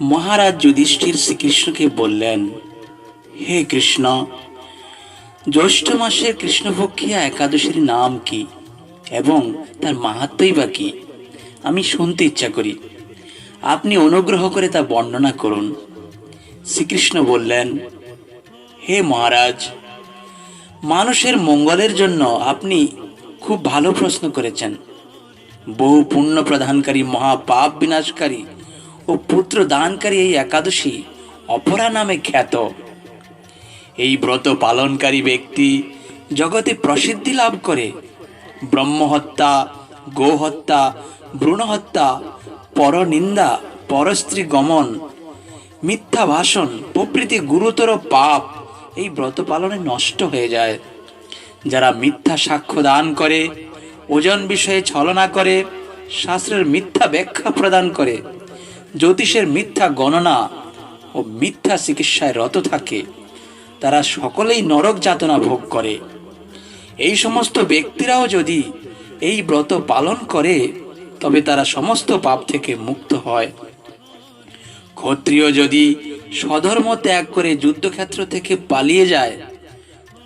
মহারাজ যুধিষ্ঠির শ্রীকৃষ্ণকে বললেন, হে কৃষ্ণ, জ্যৈষ্ঠ মাসের কৃষ্ণপক্ষিয়া একাদশীর নাম কি এবং তার মাহাত্মই বা কি? আমি শুনতে ইচ্ছা করি। আপনি অনুগ্রহ করে তা বর্ণনা করুন। শ্রীকৃষ্ণ বললেন, হে মহারাজ, মানুষের মঙ্গলের জন্য আপনি খুব ভালো প্রশ্ন করেছেন। বহু পুণ্য প্রদানকারী মহাপাপ বিনাশকারী ও পুত্র দানকারী এই একাদশী অপরা নামে খ্যাত। এই ব্রত পালনকারী ব্যক্তি জগতে প্রসিদ্ধি লাভ করে। ব্রহ্মহত্যা, গোহত্যা, ভ্রূণহত্যা, পরনিন্দা, পরস্ত্রী গমন, মিথ্যা ভাষণ, প্রভৃতি গুরুতর পাপ এই ব্রত পালনে নষ্ট হয়ে যায়। যারা মিথ্যা সাক্ষ্য দান করে, ওজন বিষয়ে ছলনা করে, শাস্ত্রের মিথ্যা ব্যাখ্যা প্রদান করে জ্যোতিষের মিথ্যা গণনা ও মিথ্যা চিকিৎসায় রত থাকে। তারা সকলেই নরক যাতনা ভোগ করে। এই সমস্ত ব্যক্তিরাও যদি এই ব্রত পালন করে, তবে তারা সমস্ত পাপ থেকে মুক্ত হয়। ক্ষত্রিয় যদি স্বধর্ম ত্যাগ করে যুদ্ধক্ষেত্র থেকে পালিয়ে যায়,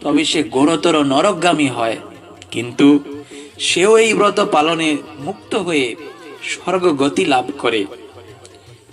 তবে সে ঘোরতর নরকগামী হয়। কিন্তু সেও এই ব্রত পালনে মুক্ত হয়ে স্বর্গগতি লাভ করে।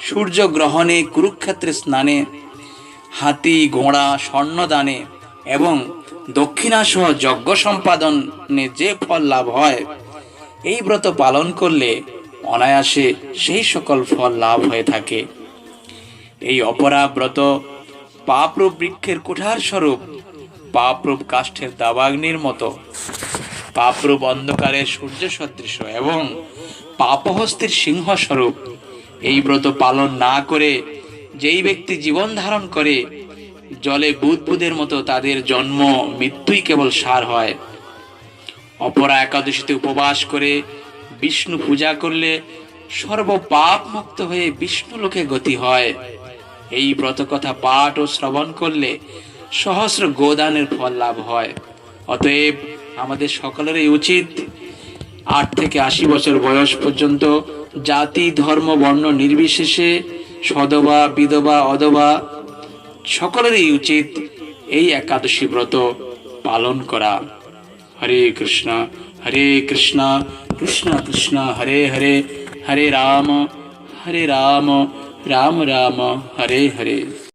সূর্য গ্রহণে কুরুক্ষেত্রে স্নানে, হাতি, ঘোড়া, স্বর্ণদানে এবং দক্ষিণাসহ যজ্ঞ সম্পাদনে যে ফল লাভ হয়, এই ব্রত পালন করলে অনায়াসে সেই সকল ফল লাভ হয়ে থাকে। এই অপরা ব্রত পাপরূপ বৃক্ষের কুঠার স্বরূপ, পাপরূপ কাষ্ঠের দাবাগ্নির মতো। পাপরূপ অন্ধকারের সূর্য সদৃশ এবং পাপহস্তির সিংহ স্বরূপ এই ব্রত পালন না করে, যেই ব্যক্তি জীবন ধারণ করে, জলে বুদবুদের মতো তাদের জন্ম, মৃত্যুই কেবল সার হয়। অপরা একাদশীতে উপবাস করে বিষ্ণু পূজা করলে সর্ব পাপ মুক্ত হয়ে বিষ্ণু লোকে গতি হয়। এই ব্রত কথা পাঠ ও শ্রবণ করলে সহস্র গোদানের ফল লাভ হয়। অতএব আমাদের সকলেরই উচিত আট থেকে আশি বছর বয়স পর্যন্ত জাতি, ধর্ম, বর্ণ নির্বিশেষে সদবা, বিধবা, অধবা সকলেরই উচিত এই একাদশী ব্রত পালন করা। হরে কৃষ্ণ হরে কৃষ্ণ কৃষ্ণ কৃষ্ণ, হরে হরে হরে রাম হরে রাম রাম রাম, হরে হরে।